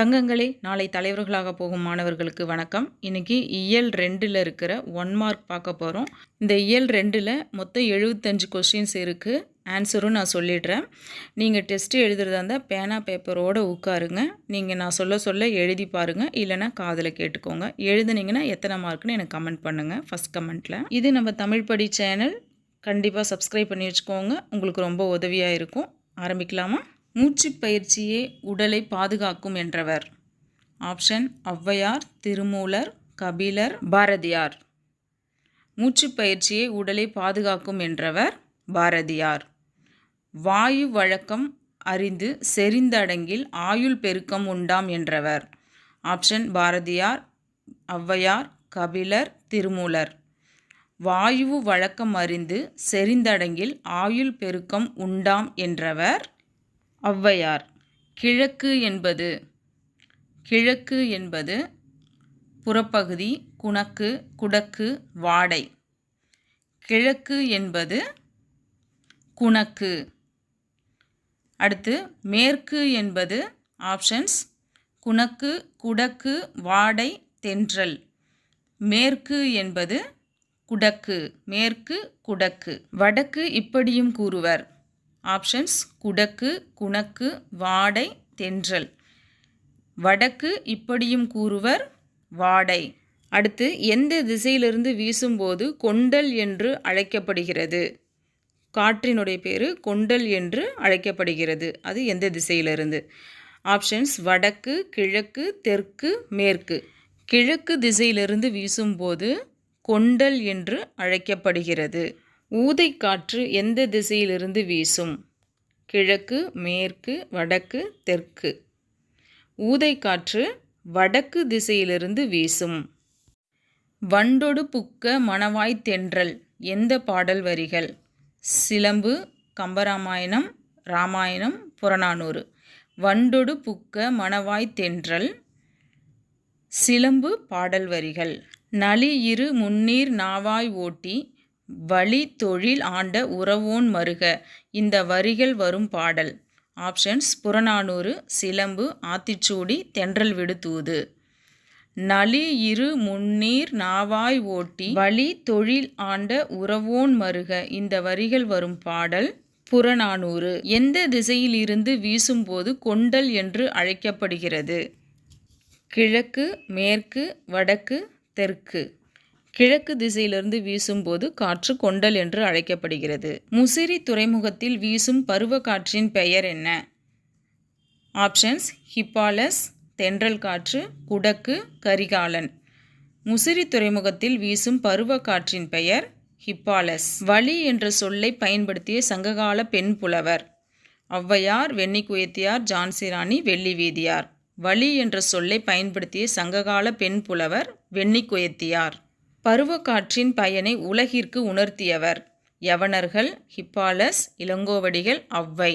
தங்கங்களே நாளை தலைவர்களாக போகும் மாணவர்களுக்கு வணக்கம். இன்னைக்கு இயல் ரெண்டில் இருக்கிற ஒன் மார்க் பார்க்க போகிறோம் இந்த இயல் ரெண்டில் மொத்தம் எழுபத்தஞ்சு கொஸ்டின்ஸ் இருக்குது ஆன்சரும் நான் சொல்லிடுறேன். நீங்கள் டெஸ்ட்டு எழுதுறதா இருந்தால் பேனா பேப்பரோடு உட்காருங்க. நீங்கள் நான் சொல்ல சொல்ல எழுதி பாருங்கள் இல்லைனா காதில் கேட்டுக்கோங்க. எழுதுனீங்கன்னா எத்தனை மார்க்னு எனக்கு கமெண்ட் பண்ணுங்கள் ஃபஸ்ட் கமெண்ட்டில் இது நம்ம தமிழ் படி சேனல் கண்டிப்பாக சப்ஸ்கிரைப் பண்ணி வச்சுக்கோங்க. உங்களுக்கு ரொம்ப உதவியாக இருக்கும். ஆரம்பிக்கலாமா? மூச்சு பயிற்சியே உடலை பாதுகாக்கும் என்றவர். ஆப்ஷன் ஔவையார் திருமூலர் கபிலர் பாரதியார். மூச்சு பயிற்சியே உடலை பாதுகாக்கும் என்றவர் பாரதியார். வாயு வழக்கம் அறிந்து செறிந்தடங்கில் ஆயுள் பெருக்கம் உண்டாம் என்றவர். ஆப்ஷன் பாரதியார் ஔவையார் கபிலர் திருமூலர். வாயு வழக்கம் அறிந்து செறிந்தடங்கில் ஆயுள் பெருக்கம் உண்டாம் என்றவர் ஔவையார். கிழக்கு என்பது கிழக்கு என்பது புறப்பகுதி குணக்கு குடக்கு வாடை. கிழக்கு என்பது குணக்கு. அடுத்து மேற்கு என்பது ஆப்ஷன்ஸ் குணக்கு குடக்கு வாடை தென்றல். மேற்கு என்பது குடக்கு மேற்கு குடக்கு. வடக்கு இப்படியும் கூறுவர். ஆப்ஷன்ஸ் குடக்கு குணக்கு வாடை தென்றல். வடக்கு இப்படியும் கூறுவர் வாடை. அடுத்து எந்த திசையிலிருந்து வீசும்போது கொண்டல் என்று அழைக்கப்படுகிறது? காற்றினுடைய பேர் கொண்டல் என்று அழைக்கப்படுகிறது. அது எந்த திசையிலிருந்து? ஆப்ஷன்ஸ் வடக்கு கிழக்கு தெற்கு மேற்கு. கிழக்கு திசையிலிருந்து வீசும்போது கொண்டல் என்று அழைக்கப்படுகிறது. ஊதைக்காற்று எந்த திசையிலிருந்து வீசும்? கிழக்கு மேற்கு வடக்கு தெற்கு. ஊதைக்காற்று வடக்கு திசையிலிருந்து வீசும். வண்டொடு புக்க மணவாய் தென்றல் எந்த பாடல் வரிகள்? சிலம்பு கம்பராமாயணம் ராமாயணம் புறநானூறு. வண்டொடு புக்க மணவாய் தென்றல் சிலம்பு பாடல் வரிகள். நலி இரு முன்னீர் நாவாய் ஓட்டி வழி தொழில் ஆண்ட உறவோன் மருக. இந்த வரிகள் வரும் பாடல். ஆப்ஷன்ஸ் புறநானூறு சிலம்பு ஆத்திச்சூடி தென்றல் விடுத்தூது. நளி நலி இரு முன்னீர் நாவாய் ஓட்டி வழி தொழில் ஆண்ட உறவோன் மருக. இந்த வரிகள் வரும் பாடல் புறநானூறு. எந்த திசையிலிருந்து வீசும்போது கொண்டல் என்று அழைக்கப்படுகிறது? கிழக்கு மேற்கு வடக்கு தெற்கு. கிழக்கு திசையிலிருந்து வீசும்போது காற்று கொண்டல் என்று அழைக்கப்படுகிறது. முசிறி துறைமுகத்தில் வீசும் பருவ காற்றின் பெயர் என்ன? ஆப்ஷன்ஸ் ஹிப்பாலஸ் தென்றல் காற்று குடக்கு கரிகாலன். முசிறி துறைமுகத்தில் வீசும் பருவ காற்றின் பெயர் ஹிப்பாலஸ். வலி என்ற சொல்லை பயன்படுத்திய சங்ககால பெண் புலவர். ஔவையார் வெண்ணிக்குயத்தியார் ஜான்சிராணி வெள்ளி வீதியார் வலி என்ற சொல்லை பயன்படுத்திய சங்ககால பெண் புலவர் வெண்ணிக்குயத்தியார். பருவக்காற்றின் பயனை உலகிற்கு உணர்த்தியவர். யவனர்கள் ஹிப்பாலஸ் இளங்கோவடிகள் அவ்வை.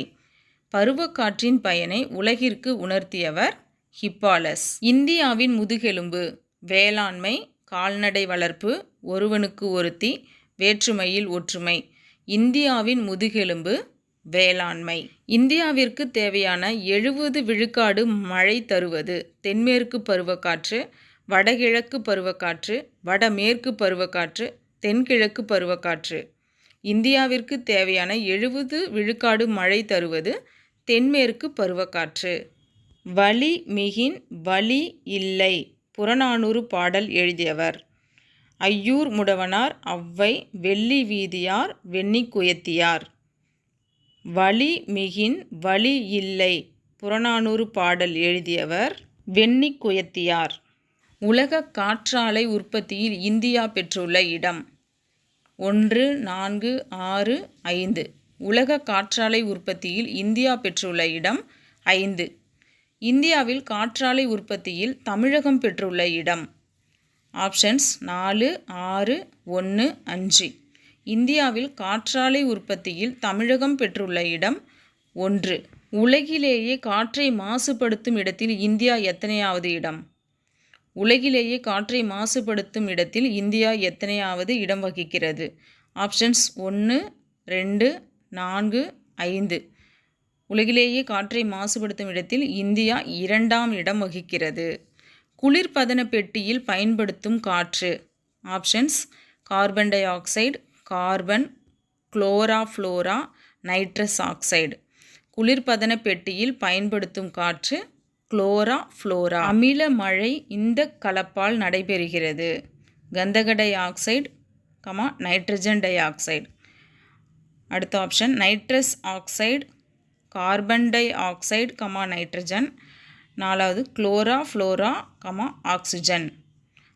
பருவக்காற்றின் பயனை உலகிற்கு உணர்த்தியவர் ஹிப்பாலஸ். இந்தியாவின் முதுகெலும்பு வேளாண்மை கால்நடை வளர்ப்பு ஒருவனுக்கு ஒருத்தி வேற்றுமையில் ஒற்றுமை. இந்தியாவின் முதுகெலும்பு வேளாண்மை. இந்தியாவிற்கு தேவையான எழுபது விழுக்காடு மழை தருவது. தென்மேற்கு பருவக்காற்று வடகிழக்கு பருவக்காற்று வடமேற்கு பருவக்காற்று தென்கிழக்கு பருவக்காற்று. இந்தியாவிற்கு தேவையான எழுபது விழுக்காடு மழை தருவது தென்மேற்கு பருவக்காற்று. வலி மிகின் வலி இல்லை புறநானூறு பாடல் எழுதியவர். ஐயூர் முடவனார் அவ்வை வெள்ளி வீதியார் வெண்ணிக்குயத்தியார் வலி மிகின் வலி இல்லை புறநானூறு பாடல் எழுதியவர் வெண்ணிக்குயத்தியார் உலக காற்றாலை உற்பத்தியில் இந்தியா பெற்றுள்ள இடம். ஒன்று நான்கு ஆறு ஐந்து. உலக காற்றாலை உற்பத்தியில் இந்தியா பெற்றுள்ள இடம் ஐந்து. இந்தியாவில் காற்றாலை உற்பத்தியில் தமிழகம் பெற்றுள்ள இடம். ஆப்ஷன்ஸ் நாலு ஆறு ஒன்று அஞ்சு. இந்தியாவில் காற்றாலை உற்பத்தியில் தமிழகம் பெற்றுள்ள இடம் ஒன்று. உலகிலேயே காற்றை மாசுபடுத்தும் இடத்தில் இந்தியா எத்தனையாவது இடம்? உலகிலேயே காற்றை மாசுபடுத்தும் இடத்தில் இந்தியா எத்தனையாவது இடம் வகிக்கிறது? ஆப்ஷன்ஸ் ஒன்று ரெண்டு நான்கு ஐந்து. உலகிலேயே காற்றை மாசுபடுத்தும் இடத்தில் இந்தியா இரண்டாம் இடம் வகிக்கிறது. குளிர்பதன பெட்டியில் பயன்படுத்தும் காற்று. Options carbon dioxide carbon chlorofluoro nitrous oxide. குளிர்பதன பெட்டியில் பயன்படுத்தும் காற்று குளோரா ஃப்ளோரா. அமில மழை இந்த கலப்பால் நடைபெறுகிறது. கந்தக dioxide comma nitrogen dioxide. அடுத்த option nitrous oxide carbon dioxide comma nitrogen. நாலாவது குளோரா ஃப்ளோரா கமா ஆக்சிஜன்.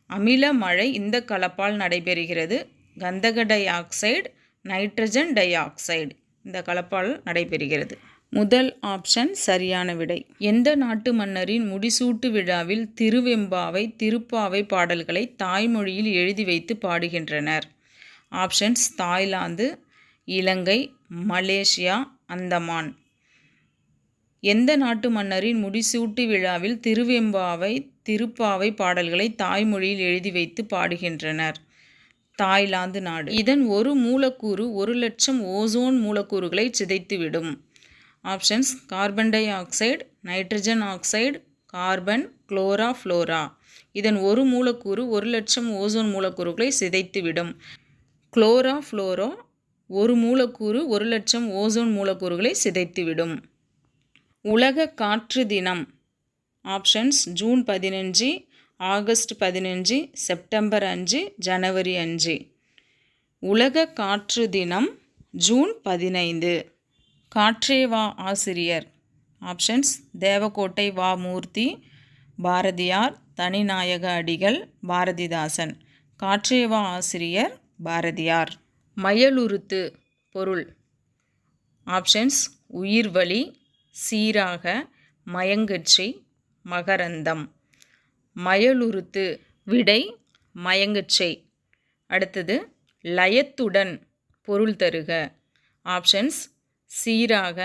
அமில மழை இந்த கலப்பால் நடைபெறுகிறது. கந்தக dioxide nitrogen dioxide. இந்த கலப்பால் நடைபெறுகிறது. முதல் ஆப்ஷன் சரியான விடை. எந்த நாட்டு மன்னரின் முடிசூட்டு விழாவில் திருவெம்பாவை திருப்பாவை பாடல்களை தாய்மொழியில் எழுதி வைத்து பாடுகின்றனர்? Options Thailand Ilangai Malaysia Andaman. எந்த நாட்டு மன்னரின் முடிசூட்டு விழாவில் திருவெம்பாவை திருப்பாவை பாடல்களை தாய்மொழியில் எழுதி வைத்து பாடுகின்றனர்? தாய்லாந்து நாடு. இதன் ஒரு மூலக்கூறு ஒரு லட்சம் ஓசோன் மூலக்கூறுகளை சிதைத்துவிடும். Options carbon dioxide nitrogen oxide carbon chloro fluoro இதன் ஒரு மூலக்கூறு ஒரு லட்சம் ஓசோன் மூலக்கூறுகளை சிதைத்துவிடும். குளோரா ஃப்ளோரோ ஒரு மூலக்கூறு ஒரு லட்சம் ஓசோன் மூலக்கூறுகளை சிதைத்துவிடும். உலக காற்று தினம். ஆப்ஷன்ஸ் ஜூன் பதினஞ்சு ஆகஸ்ட் பதினஞ்சு செப்டம்பர் அஞ்சு ஜனவரி அஞ்சு. உலக காற்று தினம் ஜூன் பதினைந்து. காற்றே வா ஆசிரியர். ஆப்ஷன்ஸ் தேவக்கோட்டை வா மூர்த்தி. பாரதியார் தனிநாயக அடிகள் பாரதிதாசன். காற்றே வா ஆசிரியர் பாரதியார். மயலுருத்து பொருள். ஆப்ஷன்ஸ் உயிர்வழி சீராக மயங்கச்சி மகரந்தம். மயலுருத்து விடை மயங்கச்சை. அடுத்தது லயத்துடன் பொருள் தருக. ஆப்ஷன்ஸ் சீராக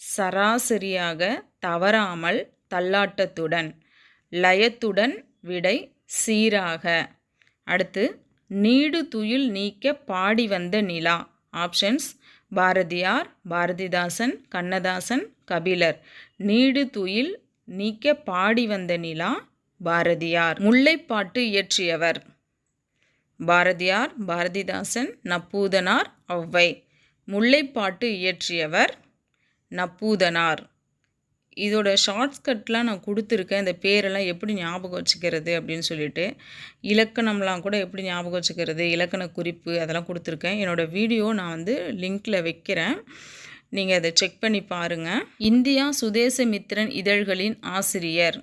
சராசரியாக தவறாமல் தள்ளாட்டத்துடன் லயத்துடன் விடை சீராக. அடுத்து நீடு துயில் நீக்க பாடி வந்த நிலா. ஆப்ஷன்ஸ் பாரதியார் பாரதிதாசன் கண்ணதாசன் கபிலர். நீடு துயில் நீக்க பாடி வந்த நிலா பாரதியார். முல்லைப்பாட்டு இயற்றியவர். பாரதியார் பாரதிதாசன் நப்பூதனார் ஔவை முல்லைப்பாட்டு இயற்றியவர் நப்பூதனார். இதோட ஷார்ட்ஸ்கட்லாம் நான் கொடுத்துருக்கேன். இந்த பேரெல்லாம் எப்படி ஞாபகம் வச்சுக்கிறது அப்படின்னு சொல்லிட்டு இலக்கணம்லாம் கூட எப்படி ஞாபகம் வச்சுக்கிறது இலக்கண குறிப்பு அதெல்லாம் கொடுத்துருக்கேன். என்னோடய வீடியோ நான் வந்து லிங்க்கில் வைக்கிறேன். நீங்கள் அதை செக் பண்ணி பாருங்கள் இந்தியா சுதேசமித்திரன் இதழ்களின் ஆசிரியர்.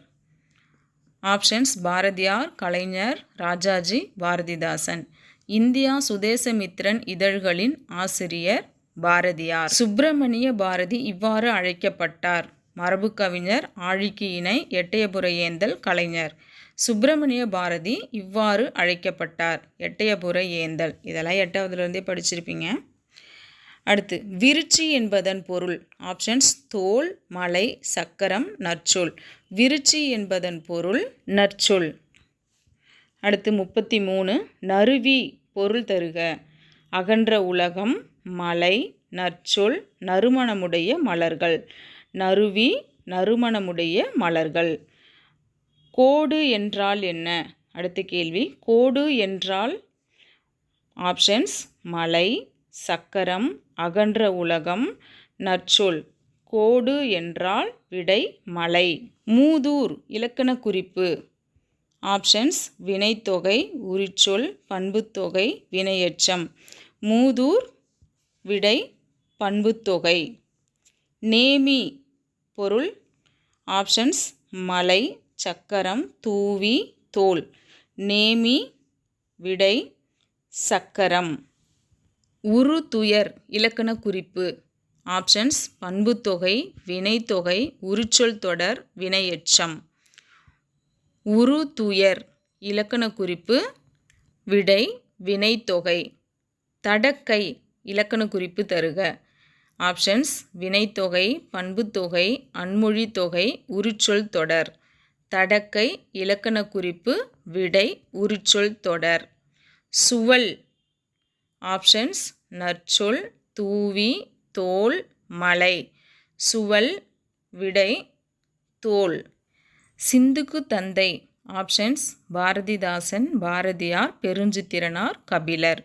ஆப்ஷன்ஸ் பாரதியார் கலைஞர் ராஜாஜி பாரதிதாசன். இந்தியா சுதேசமித்திரன் இதழ்களின் ஆசிரியர் பாரதியார். சுப்பிரமணிய பாரதி இவ்வாறு அழைக்கப்பட்டார். மரபு கவிஞர் ஆழிக்கு இணை எட்டயபுர ஏந்தல் கலைஞர். சுப்பிரமணிய பாரதி இவ்வாறு அழைக்கப்பட்டார். எட்டயபுர ஏந்தல் இதெல்லாம் எட்டாவதுலேருந்தே படிச்சிருப்பீங்க. அடுத்து விருச்சி என்பதன் பொருள். ஆப்ஷன்ஸ் தோல் மலை சக்கரம் நற்சொல். விருச்சி என்பதன் பொருள் நற்சொல். அடுத்து முப்பத்தி மூணு. நறுவி பொருள் தருக. அகன்ற உலகம் மலை நற்சொல் நறுமணமுடைய மலர்கள். நறுவி நறுமணமுடைய மலர்கள். கோடு என்றால் என்ன? அடுத்த கேள்வி. கோடு என்றால் ஆப்ஷன்ஸ். மலை சக்கரம் அகன்ற உலகம் நற்சொல். கோடு என்றால் விடை மலை. மூதூர் இலக்கண குறிப்பு. ஆப்ஷன்ஸ். வினைத்தொகை உரிச்சொல் பண்புத்தொகை வினையெச்சம். மூதூர் விடை பண்புத்தொகை நேமி பொருள். ஆப்ஷன்ஸ் மலை சக்கரம் தூவி தோல். நேமி விடை சக்கரம். உரு துயர் இலக்கண குறிப்பு. ஆப்ஷன்ஸ் பண்புத்தொகை வினைத்தொகை உரிச்சொல் தொடர் வினையெச்சம் உரு துயர் இலக்கண குறிப்பு. விடை வினைத்தொகை. தடக்கை இலக்கண குறிப்பு தருக. ஆப்ஷன்ஸ் வினைத்தொகை பண்புத்தொகை அன்மொழித்தொகை உரிச்சொல் தொடர். தடக்கை இலக்கண குறிப்பு விடை உரிச்சொல் தொடர். சுவல் ஆப்ஷன்ஸ் நற்சொல் தூவி தோல் மலை. சுவல் விடை தோல். சிந்துக்கு தந்தை ஆப்ஷன்ஸ் பாரதிதாசன் பாரதியார் பெருஞ்சித்திரனார் கபிலர்.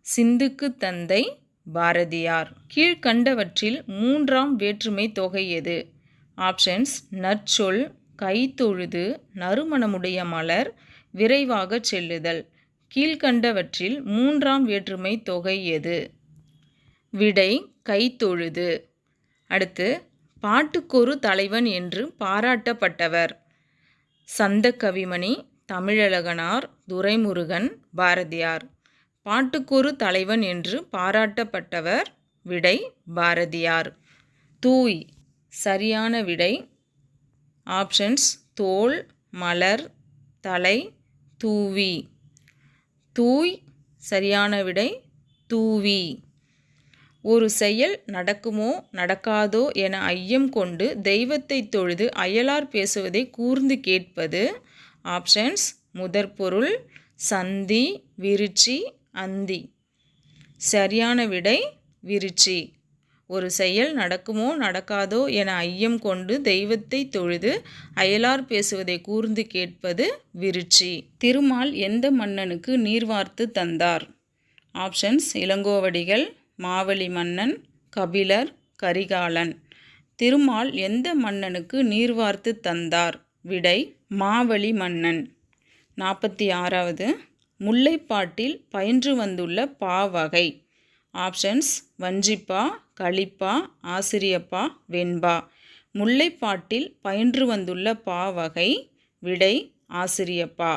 சிந்துக்கு தந்தை பாரதியார். கீழ்கண்டவற்றில் மூன்றாம் வேற்றுமை தொகை எது? ஆப்ஷன்ஸ் நற்சொல் கைத்தொழுது நறுமணமுடைய மலர் விரைவாக செல்லுதல். கீழ்கண்டவற்றில் மூன்றாம் வேற்றுமை தொகை எது? விடை கைத்தொழுது. அடுத்து பாட்டுக்கொரு தலைவன் என்று பாராட்டப்பட்டவர். சந்த கவிமணி தமிழழகனார் துரைமுருகன் பாரதியார். பாட்டுக்கொரு தலைவன் என்று பாராட்டப்பட்டவர் விடை பாரதியார். தூய் சரியான விடை. ஆப்ஷன்ஸ் தோல் மலர் தலை தூவி. தூய் சரியான விடை. தூவி. ஒரு செயல் நடக்குமோ நடக்காதோ என ஐயம் கொண்டு தெய்வத்தை தொழுது அயலார் பேசுவதை கூர்ந்து கேட்பது. ஆப்ஷன்ஸ் முதற்பொருள் சந்தி விருச்சி அந்தி. சரியான விடை விருச்சி. ஒரு செயல் நடக்குமோ நடக்காதோ என ஐயம் கொண்டு தெய்வத்தை தொழுது அயலார் பேசுவதை கூர்ந்து கேட்பது விருச்சி. திருமால் எந்த மன்னனுக்கு நீர்வார்த்து தந்தார்? ஆப்ஷன்ஸ் இளங்கோவடிகள் மாவலி மன்னன் கபிலர் கரிகாலன். திருமால் எந்த மன்னனுக்கு நீர்வார்த்து தந்தார்? விடை மாவலி மன்னன். நாற்பத்தி ஆறாவது. முல்லைப்பாட்டில் பயின்று வந்துள்ள பாவகை. ஆப்ஷன்ஸ் வஞ்சிப்பா களிப்பா ஆசிரியப்பா வெண்பா. முல்லைப்பாட்டில் பயின்று வந்துள்ள பாவகை விடை ஆசிரியப்பா.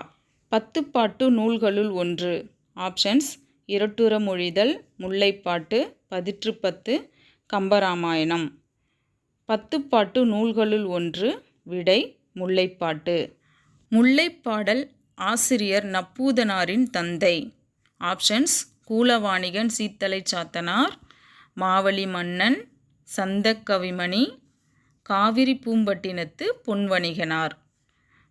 பத்துப்பாட்டு நூல்களுள் ஒன்று. ஆப்ஷன்ஸ் இரட்டுற மொழிதல் முல்லைப்பாட்டு பதிற்றுப்பத்து கம்பராமாயணம். பத்துப்பாட்டு நூல்களுள் ஒன்று விடை முல்லைப்பாட்டு. முல்லைப்பாடல் ஆசிரியர் நப்பூதனாரின் தந்தை. ஆப்ஷன்ஸ் கூலவாணிகன் சீத்தலை சாத்தனார் மாவழி மன்னன் சந்தக்கவிமணி காவிரி பூம்பட்டினத்து பொன்வணிகனார்.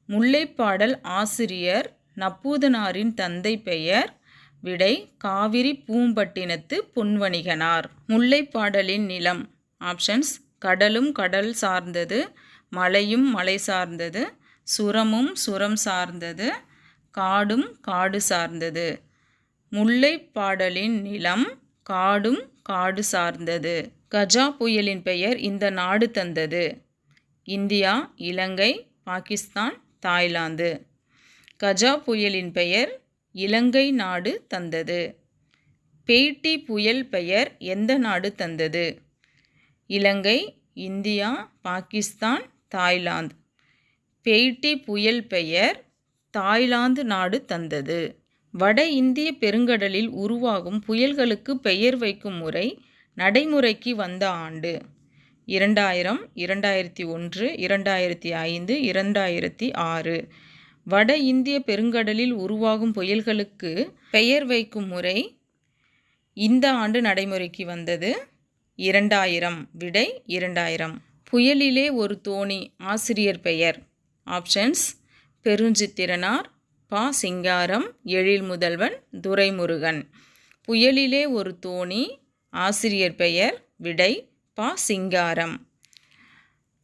முல்லைப்பாடல் ஆசிரியர் நப்பூதனாரின் தந்தை பெயர் விடை காவிரி பூம்பட்டினத்து பொன்வணிகனார். முல்லைப்பாடலின் நிலம். ஆப்ஷன்ஸ் கடலும் கடல் சார்ந்தது மலையும் மலை சார்ந்தது சுரமும் சுரம் சார்ந்தது காடும் காடு சார்ந்தது. முல்லை பாடலின் நிலம் காடும் காடு சார்ந்தது. கஜா புயலின் பெயர் இந்த நாடு தந்தது. India Ilangai Pakistan Thailand. Gaja புயலின் பெயர் இலங்கை நாடு தந்தது. பேட்டி புயல் பெயர் எந்த நாடு தந்தது? Ilangai India Pakistan Thailand. Phethai புயல் பெயர் தாய்லாந்து நாடு தந்தது. வட இந்திய பெருங்கடலில் உருவாகும் புயல்களுக்கு பெயர் வைக்கும் முறை நடைமுறைக்கு வந்த ஆண்டு. இரண்டாயிரம் இரண்டாயிரத்தி ஒன்று இரண்டாயிரத்தி ஐந்து இரண்டாயிரத்தி ஆறு. வட இந்திய பெருங்கடலில் உருவாகும் புயல்களுக்கு பெயர் வைக்கும் முறை இந்த ஆண்டு நடைமுறைக்கு வந்தது. இரண்டாயிரம் விடை இரண்டாயிரம். புயலிலே ஒரு தோணி ஆசிரியர் பெயர். ஆப்ஷன்ஸ் பெருஞ்சித்திரனார் பா. சிங்காரம் எழில் முதல்வன் துரைமுருகன். புயலிலே ஒரு தோணி ஆசிரியர் பெயர் விடை பா. சிங்காரம்.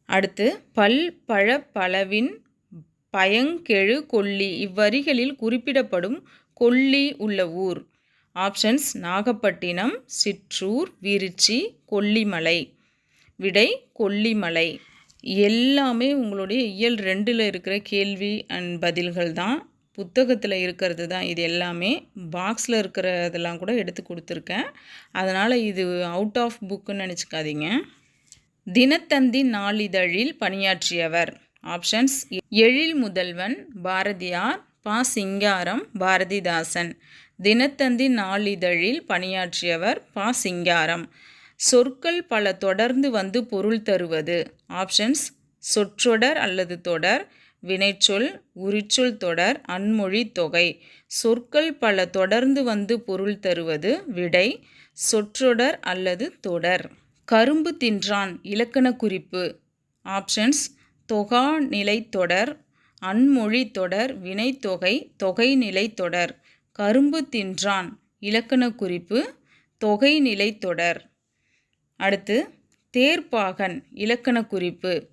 அடுத்து பல் பழ பயங்கெழு கொல்லி இவ்வரிகளில் குறிப்பிடப்படும் கொல்லி உள்ள ஊர். ஆப்ஷன்ஸ் நாகப்பட்டினம் சிற்றூர் விருச்சி கொல்லிமலை. விடை கொல்லிமலை. எல்லாமே உங்களுடைய இயல் ரெண்டில் இருக்கிற கேள்வி அண்ட் பதில்கள் தான். புத்தகத்தில் இருக்கிறது தான் இது எல்லாமே. பாக்ஸில் இருக்கிறதெல்லாம் கூட எடுத்து கொடுத்துருக்கேன். அதனால் இது அவுட் ஆஃப் புக்குன்னு நினச்சிக்காதீங்க. தினத்தந்தி நாளிதழில் பணியாற்றியவர். ஆப்ஷன்ஸ் எழில் முதல்வன் பாரதியார் பா. சிங்காரம் பாரதிதாசன். தினத்தந்தி நாளிதழில் பணியாற்றியவர் பா. சிங்காரம். சொற்கள் பல தொடர்ந்து வந்து பொருள் தருவது. ஆப்ஷன்ஸ் சொற்றொடர் அல்லது தொடர் வினைச்சொல் உரிச்சொல் தொடர் அன்மொழி தொகை. சொற்கள் பல தொடர்ந்து வந்து பொருள் தருவது விடை சொற்றொடர் அல்லது தொடர். கரும்பு தின்றான் இலக்கண குறிப்பு. ஆப்ஷன்ஸ் தொகா நிலை தொடர் அன்மொழி தொடர் வினைத்தொகை தொகை நிலை தொடர். கரும்பு தின்றான் இலக்கண குறிப்பு. தொகை நிலை தொடர். அடுத்து தேர்ப்பாகன் இலக்கண குறிப்பு.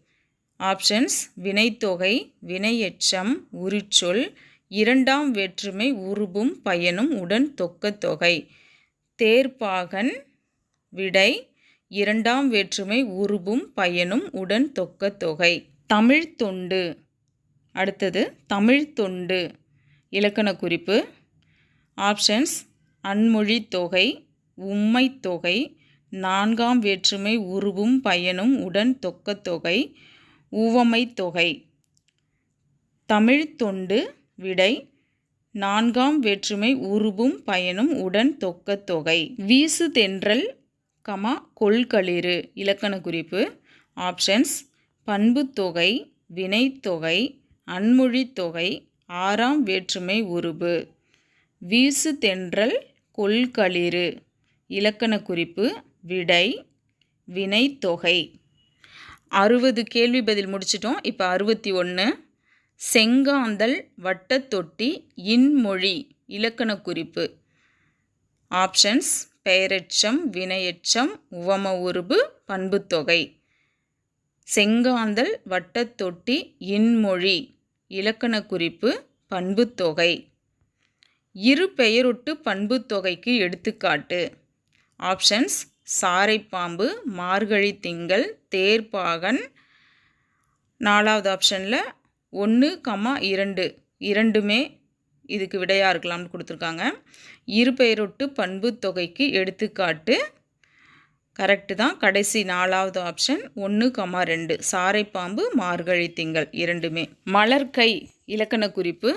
ஆப்ஷன்ஸ் வினைத்தொகை வினையெச்சம் உரிச்சொல் இரண்டாம் வேற்றுமை உருபும் பயனும் உடன் தொக்கத்தொகை தேர்ப்பாகன் விடை இரண்டாம் வேற்றுமை உருபும் பயனும் உடன் தொக்கத்தொகை தமிழ் தொண்டு. அடுத்தது தமிழ் தொண்டு. இலக்கண குறிப்பு. ஆப்ஷன்ஸ் அன்மொழி தொகை உம்மை தொகை நான்காம் வேற்றுமை உருவும் பயனும் உடன் தொக்கத்தொகை உவமைத்தொகை தொகை. தமிழ் தொண்டு விடை நான்காம் வேற்றுமை உருவும் பயனும் உடன் தொக்கத்தொகை வீசு தென்றல் கமா கொள்களிறு இலக்கண குறிப்பு. ஆப்ஷன்ஸ் பண்புத்தொகை வினைத்தொகை அன்மொழித்தொகை ஆறாம் வேற்றுமை உருபு. வீசு தென்றல் கொள்களிறு இலக்கண குறிப்பு. விடை வினைத்தொகை. அறுபது கேள்வி பதில் முடிச்சிட்டோம். இப்போ அறுபத்தி ஒன்று செங்காந்தல் வட்டத்தொட்டி இன்மொழி இலக்கண குறிப்பு. ஆப்ஷன்ஸ் பெயரெச்சம் வினையெச்சம் உவம உருபு பண்புத்தொகை செங்காந்தல் வட்டத்தொட்டி இன்மொழி இலக்கண குறிப்பு பண்புத்தொகை இரு பெயரொட்டு பண்புத்தொகைக்கு எடுத்துக்காட்டு. ஆப்ஷன்ஸ் சாரைப்பாம்பு மார்கழி திங்கள் தேர்ப்பாகன் நாலாவது ஆப்ஷனில் ஒன்று கம்மா இரண்டு. இரண்டுமே இதுக்கு விடையாக இருக்கலாம்னு கொடுத்துருக்காங்க. இரு பெயரொட்டு பண்பு தொகைக்கு எடுத்துக்காட்டு. கரெக்டு தான். கடைசி நாலாவது ஆப்ஷன் ஒன்று கமா ரெண்டு. சாரைப்பாம்பு மார்கழி திங்கள் இரண்டுமே. மலர்கை இலக்கண குறிப்பு.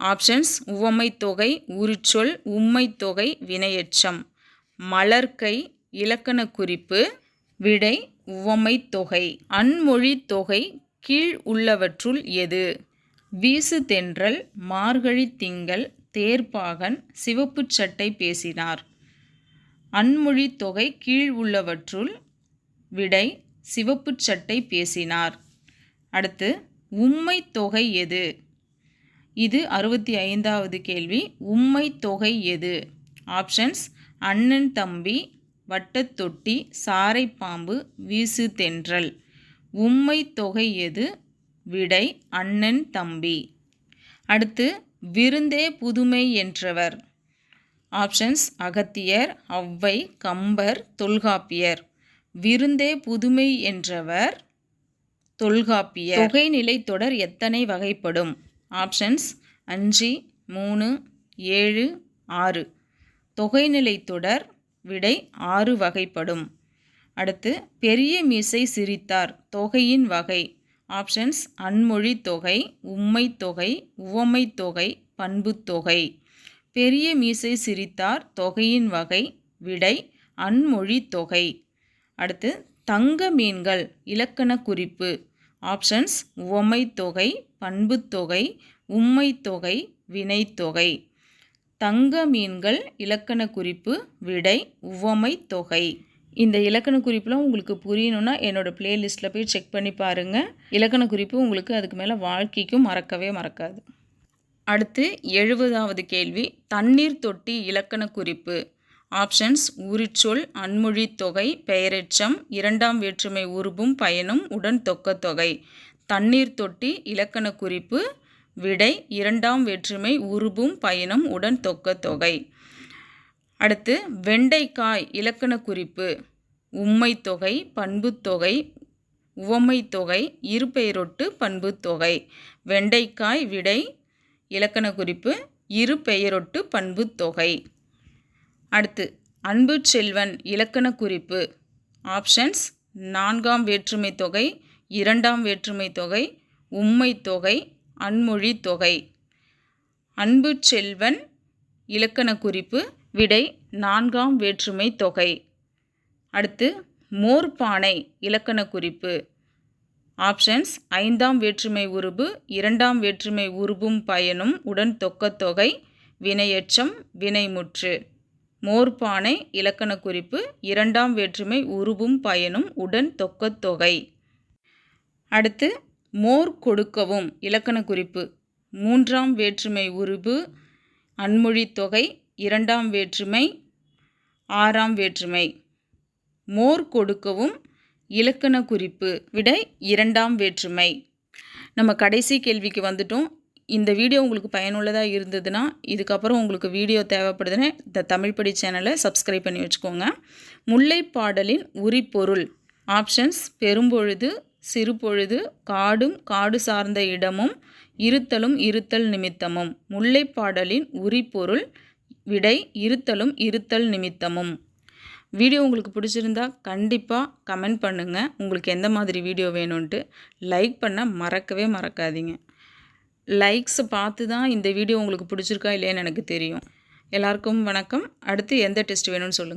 ஆப்ஷன்ஸ் உவமை தொகை உரிச்சொல் உம்மை தொகை வினையெச்சம் மலர்க்கை இலக்கண குறிப்பு விடை உவமை தொகை. அன்மொழி தொகை கீழ் உள்ளவற்றுள் எது? வீசு தென்றல் மார்கழி திங்கள் தேர்ப்பாகன் சிவப்பு சட்டை பேசினார். அன்மொழி தொகை கீழ் உள்ளவற்றுள் விடை சிவப்பு சட்டை பேசினார். அடுத்து உம்மை தொகை எது? இது அறுபத்தி ஐந்தாவது கேள்வி. உம்மை தொகை எது? ஆப்ஷன்ஸ் அண்ணன் தம்பி வட்டத்தொட்டி சாரை பாம்பு வீசு தென்றல். உம்மை தொகை எது? விடை அண்ணன் தம்பி. அடுத்து விருந்தே புதுமை என்றவர். ஆப்ஷன்ஸ் அகத்தியர் ஔவை கம்பர் தொல்காப்பியர். விருந்தே புதுமை என்றவர் தொல்காப்பியர். தொகைநிலை தொடர் எத்தனை வகைப்படும்? ஆப்ஷன்ஸ் அஞ்சு மூணு ஏழு ஆறு. தொகைநிலை தொடர் விடை ஆறு வகைப்படும். அடுத்து பெரிய மீசை சிரித்தார் தொகையின் வகை. ஆப்ஷன்ஸ் அன்மொழி தொகை உம்மை தொகை உவமை தொகை பண்பு தொகை. பெரிய மீசை சிரித்தார் தொகையின் வகை விடை அன்மொழி தொகை. அடுத்து தங்க மீன்கள் இலக்கண குறிப்பு. ஆப்ஷன்ஸ் உவமை தொகை பண்பு தொகை உம்மை தொகை வினைத்தொகை தங்க மீன்கள் இலக்கண குறிப்பு விடை உவமை தொகை. இந்த இலக்கண குறிப்புலாம் உங்களுக்கு புரியணுன்னா என்னோடய ப்ளேலிஸ்ட்டில் போய் செக் பண்ணி பாருங்கள் இலக்கண குறிப்பு உங்களுக்கு அதுக்கு மேலே வாழ்க்கைக்கும் மறக்கவே மறக்காது. அடுத்து எழுபதாவது கேள்வி. தண்ணீர் தொட்டி இலக்கண குறிப்பு. ஆப்ஷன்ஸ் உரிச்சொல் அன்மொழி தொகை பெயரெச்சம் இரண்டாம் வேற்றுமை உருபும் பயனும் உடன் தொக்கத்தொகை தண்ணீர் தொட்டி இலக்கண குறிப்பு. விடை இரண்டாம் வேற்றுமை உருபும் பயணம் உடன் தொக்கத்தொகை அடுத்து வெண்டைக்காய் இலக்கண குறிப்பு உம்மை தொகை பண்புத்தொகை உவமை தொகை இருபெயரொட்டு பண்புத்தொகை வெண்டைக்காய் விடை இலக்கண குறிப்பு இரு பெயரொட்டு பண்புத்தொகை அடுத்து அன்பு செல்வன் இலக்கண குறிப்பு ஆப்ஷன்ஸ் நான்காம் வேற்றுமை தொகை இரண்டாம் வேற்றுமை தொகை உம்மை தொகை அன்மொழி தொகை. அன்பு செல்வன் இலக்கண குறிப்பு விடை நான்காம் வேற்றுமை தொகை. அடுத்து மோர்பானை இலக்கண குறிப்பு. ஆப்ஷன்ஸ் ஐந்தாம் வேற்றுமை உருபு இரண்டாம் வேற்றுமை உருபும் பயனும் உடன் தொக்கத்தொகை வினையச்சம் வினைமுற்று. மோர்பானை இலக்கண குறிப்பு இரண்டாம் வேற்றுமை உருபும் பயனும் உடன் தொக்கத்தொகை அடுத்து மோர் கொடுக்கவும். இலக்கண குறிப்பு. மூன்றாம் வேற்றுமை உருபு. அன்மொழி தொகை. இரண்டாம் வேற்றுமை. ஆறாம் வேற்றுமை. மோர் கொடுக்கவும். இலக்கண குறிப்பு. விடை இரண்டாம் வேற்றுமை. நம்ம கடைசி கேள்விக்கு வந்துட்டோம். இந்த வீடியோ உங்களுக்கு பயனுள்ளதாக இருந்ததுன்னா இதுக்கப்புறம் உங்களுக்கு வீடியோ தேவைப்படுதுன்னு இந்த தமிழ்படி சேனலை சப்ஸ்கிரைப் பண்ணி வச்சுக்கோங்க. முல்லை பாடலின் உரிப்பொருள். ஆப்ஷன்ஸ். பெரும்பொழுது சிறுபொழுது காடும் காடு சார்ந்த இடமும் இருத்தலும் இருத்தல் நிமித்தமும். முல்லைப்பாடலின் உரிப்பொருள் விடை இருத்தலும் இருத்தல் நிமித்தமும். வீடியோ உங்களுக்கு பிடிச்சிருந்தா கண்டிப்பாக கமெண்ட் பண்ணுங்கள் உங்களுக்கு எந்த மாதிரி வீடியோ வேணும்ன்ட்டு லைக் பண்ண மறக்கவே மறக்காதீங்க. லைக்ஸை பார்த்து தான் இந்த வீடியோ உங்களுக்கு பிடிச்சிருக்கா இல்லையான்னு எனக்கு தெரியும். எல்லாருக்கும் வணக்கம். அடுத்து எந்த டெஸ்ட் வேணும்னு சொல்லுங்கள்